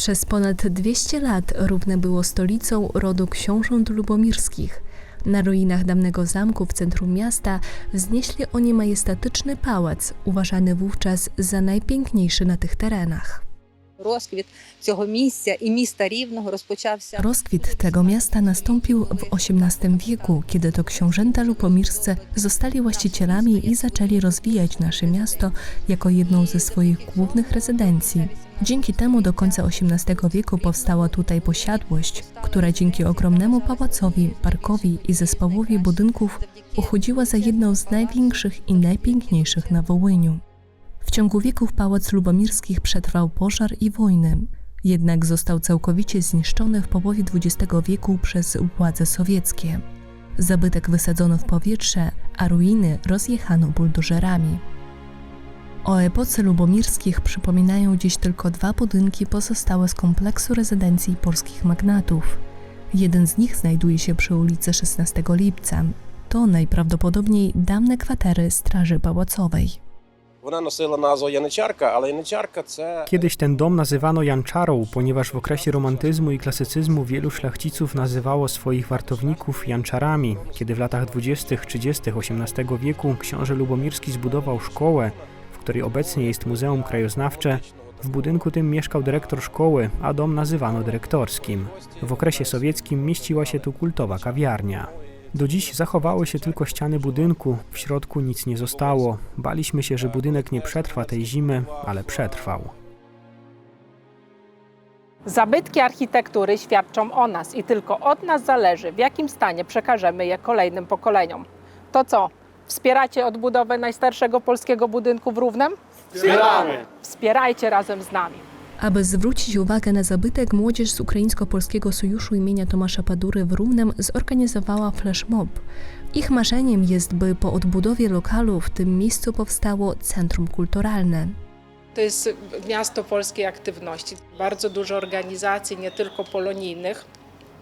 Przez ponad 200 lat Równe było stolicą rodu książąt lubomirskich. Na ruinach dawnego zamku w centrum miasta wznieśli oni majestatyczny pałac, uważany wówczas za najpiękniejszy na tych terenach. Розквіт цього місця і міста Рівного розпочався Rozkwit tego miasta nastąpił w XVIII wieku, kiedy to książęta lubomirscy zostali właścicielami i zaczęli rozwijać nasze miasto jako jedną ze swoich głównych rezydencji. Dzięki temu do końca XVIII wieku powstała tutaj posiadłość, która dzięki ogromnemu pałacowi, parkowi i zespołowi budynków uchodziła za jedną z największych i najpiękniejszych na Wołyniu. W ciągu wieków pałac lubomirskich przetrwał pożar i wojny, jednak został całkowicie zniszczony w połowie XX wieku przez władze sowieckie. Zabytek wysadzono w powietrze, a ruiny rozjechano buldożerami. O epoce lubomirskich przypominają dziś tylko dwa budynki pozostałe z kompleksu rezydencji polskich magnatów. Jeden z nich znajduje się przy ulicy 16 Lipca. To najprawdopodobniej dawne kwatery Straży Pałacowej. Kiedyś ten dom nazywano Janczarą, ponieważ w okresie romantyzmu i klasycyzmu wielu szlachciców nazywało swoich wartowników Janczarami. Kiedy w latach 20., 30. XVIII wieku książę Lubomirski zbudował szkołę, której obecnie jest Muzeum Krajoznawcze, w budynku tym mieszkał dyrektor szkoły, a dom nazywano dyrektorskim. W okresie sowieckim mieściła się tu kultowa kawiarnia. Do dziś zachowały się tylko ściany budynku, w środku nic nie zostało. Baliśmy się, że budynek nie przetrwa tej zimy, ale przetrwał. Zabytki architektury świadczą o nas i tylko od nas zależy, w jakim stanie przekażemy je kolejnym pokoleniom. To co? Wspieracie odbudowę najstarszego polskiego budynku w Równem? Wspieramy! Wspierajcie razem z nami. Aby zwrócić uwagę na zabytek, młodzież z Ukraińsko-Polskiego Sojuszu imienia Tomasza Padury w Równem zorganizowała flash mob. Ich marzeniem jest, by po odbudowie lokalu w tym miejscu powstało centrum kulturalne. To jest miasto polskiej aktywności. Bardzo dużo organizacji, nie tylko polonijnych,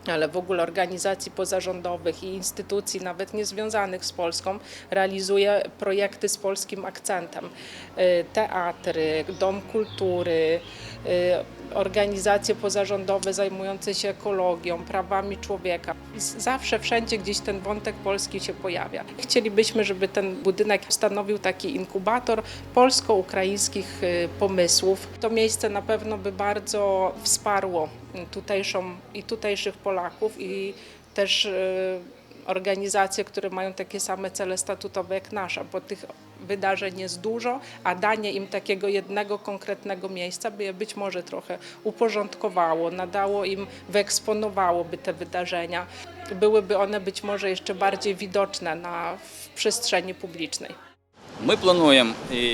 ale w ogóle organizacji pozarządowych i instytucji, nawet niezwiązanych z Polską, realizuje projekty z polskim akcentem. Y, Teatry, Dom Kultury, y, organizacje pozarządowe zajmujące się ekologią, prawami człowieka. Zawsze, wszędzie gdzieś ten wątek polski się pojawia. Chcielibyśmy, żeby ten budynek stanowił taki inkubator polsko-ukraińskich y, pomysłów. To miejsce na pewno by bardzo wsparło tutejszą i tutejszych Polaków i też y, organizacje, które mają takie same cele statutowe jak nasza, bo tych wydarzeń jest dużo, a danie im takiego jednego konkretnego miejsca by je być może trochę uporządkowało, nadało im, wyeksponowałoby te wydarzenia. Byłyby one być może jeszcze bardziej widoczne na, w przestrzeni publicznej. My planujemy.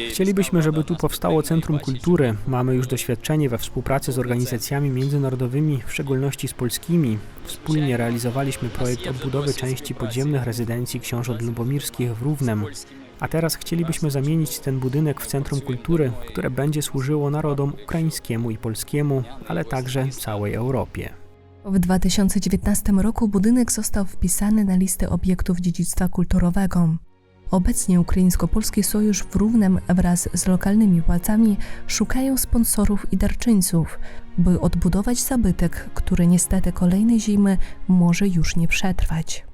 Chcielibyśmy, żeby tu powstało Centrum Kultury. Mamy już doświadczenie we współpracy z organizacjami międzynarodowymi, w szczególności z polskimi. Wspólnie realizowaliśmy projekt odbudowy części podziemnych rezydencji książąt lubomirskich w Równem. A teraz chcielibyśmy zamienić ten budynek w Centrum Kultury, które będzie służyło narodom ukraińskiemu i polskiemu, ale także całej Europie. W 2019 roku budynek został wpisany na listę obiektów dziedzictwa kulturowego. Obecnie Ukraińsko-Polski Sojusz w Równem wraz z lokalnymi władzami szukają sponsorów i darczyńców, by odbudować zabytek, który niestety kolejne zimy może już nie przetrwać.